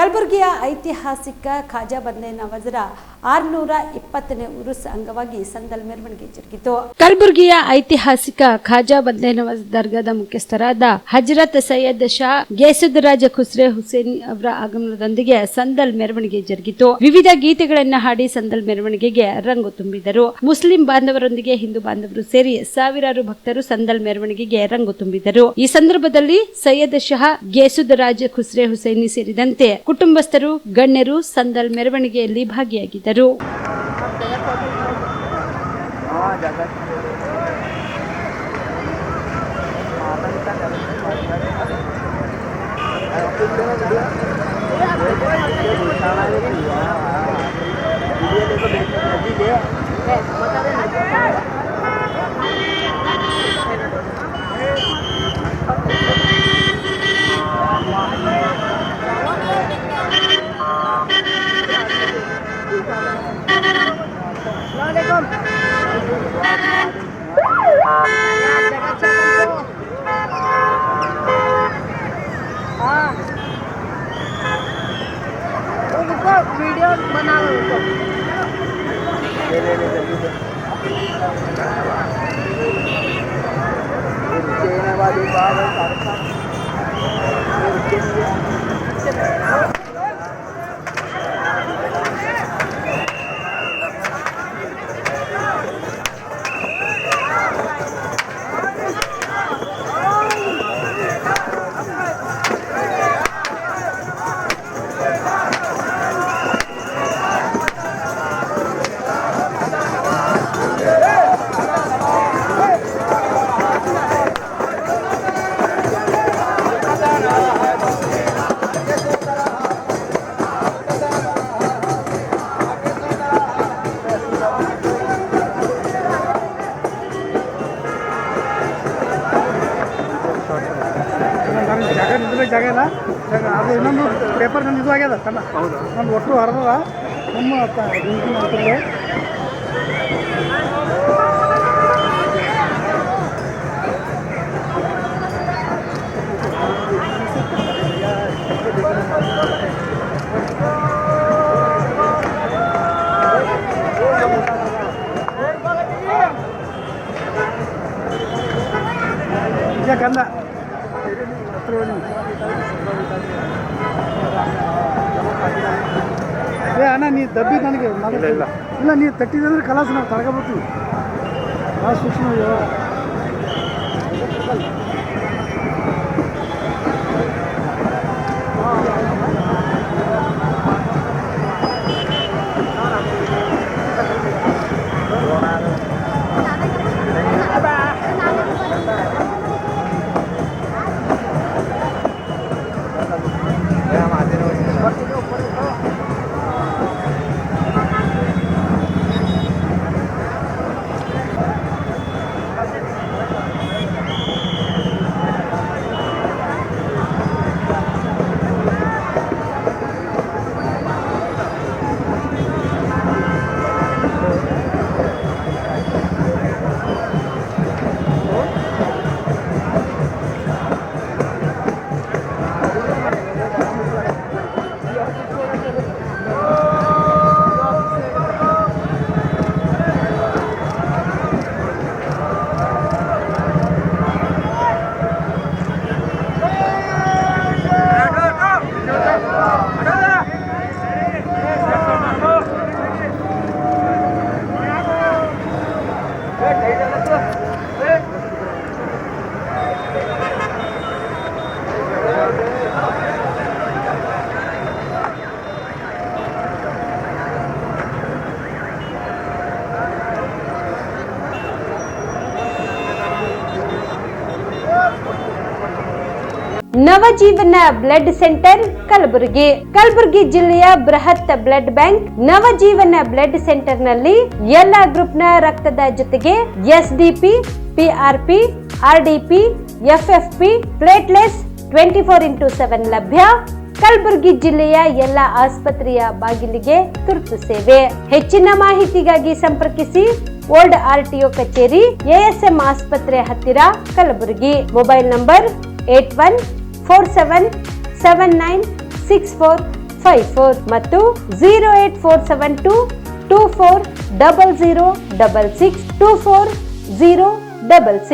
ಕಲಬುರಗಿಯ ಐತಿಹಾಸಿಕ ಖಾಜಾ ಬಂದೆ ನವಜರ ಆರ್ನೂರ ಇಪ್ಪತ್ತನೇ ಉರುಸ್ ಅಂಗವಾಗಿ ಸಂದಲ್ ಮೆರವಣಿಗೆ ಜರುಗಿತು. ಕಲಬುರಗಿಯ ಐತಿಹಾಸಿಕ ಖಾಜಾ ಬಂದೆ ದರ್ಗಾದ ಮುಖ್ಯಸ್ಥರಾದ ಹಜರತ್ ಸೈಯದ್ ಶಾ ಗೇಸುದರಾಜ ಖುಸ್ರೆ ಹುಸೇನ್ ಅವರ ಆಗಮನದೊಂದಿಗೆ ಸಂದಲ್ ಮೆರವಣಿಗೆ ಜರುಗಿತು. ವಿವಿಧ ಗೀತೆಗಳನ್ನು ಹಾಡಿ ಸಂದಲ್ ಮೆರವಣಿಗೆಗೆ ರಂಗು ತುಂಬಿದರು. ಮುಸ್ಲಿಂ ಬಾಂಧವರೊಂದಿಗೆ ಹಿಂದೂ ಬಾಂಧವರು ಸೇರಿ ಸಾವಿರಾರು ಭಕ್ತರು ಸಂದಲ್ ಮೆರವಣಿಗೆಗೆ ರಂಗು ತುಂಬಿದರು. ಈ ಸಂದರ್ಭದಲ್ಲಿ ಸೈಯದ್ ಶಹಾ ಗೇಸುದರಾಜ ಖುಸ್ರೆ ಹುಸೇನಿ ಸೇರಿದಂತೆ ಕುಟುಂಬಸ್ಥರು ಗಣ್ಯರು ಸಂದಲ್ ಮೆರವಣಿಗೆಯಲ್ಲಿ ಭಾಗಿಯಾಗಿದ್ದರು. રોડ બનાવ્યો હતો નીચે એના બાજુ ಜಾಗ ಇಲ್ಲ ಅದು ಇನ್ನೊಂದು ಪೇಪರ್ ನನ್ನ ಇದು ಆಗ್ಯದ ಕಣ್ಣ ನಂದು ಒಟ್ಟು ಹರಿದದ. ನಮ್ಮ ಗುಂಪಿನ ಕಂದ ಅಣ್ಣ ನೀ ದಬ್ಬಿ ನನಗೆ. ಇಲ್ಲ ಇಲ್ಲ. ಇಲ್ಲ ನೀ ತಟ್ಟಿದ್ರೆ ಕಲಾಸ ನಾವು ತಡ್ಕೊಬರ್ತೀವಿ. ಭಾಳ ಸೂಕ್ಷ್ಮ ನವಜೀವನ ಬ್ಲಡ್ ಸೆಂಟರ್ ಕಲಬುರಗಿ. ಕಲಬುರಗಿ ಜಿಲ್ಲೆಯ ಬೃಹತ್ ಬ್ಲಡ್ ಬ್ಯಾಂಕ್ ನವಜೀವನ ಬ್ಲಡ್ ಸೆಂಟರ್ನಲ್ಲಿ ಎಲ್ಲಾ ಗ್ರೂಪ್ನ ರಕ್ತದ ಜೊತೆಗೆ SDP, PRP, RDP, FFP, platelets twenty four into seven ಲಭ್ಯ. ಕಲಬುರಗಿ ಜಿಲ್ಲೆಯ ಎಲ್ಲ ಆಸ್ಪತ್ರೆಯ ಬಾಗಿಲಿಗೆ ತುರ್ತು ಸೇವೆ. ಹೆಚ್ಚಿನ ಮಾಹಿತಿಗಾಗಿ ಸಂಪರ್ಕಿಸಿ ಓಲ್ಡ್ ಆರ್ಟಿಒ ಕಚೇರಿ ಎಎಸ್ಎಂ ಆಸ್ಪತ್ರೆ ಹತ್ತಿರ Kalaburagi. Mobile number eight one four seven seven nine six four five four ಮತ್ತು zero eight four seven two two four double zero double six two four zero double six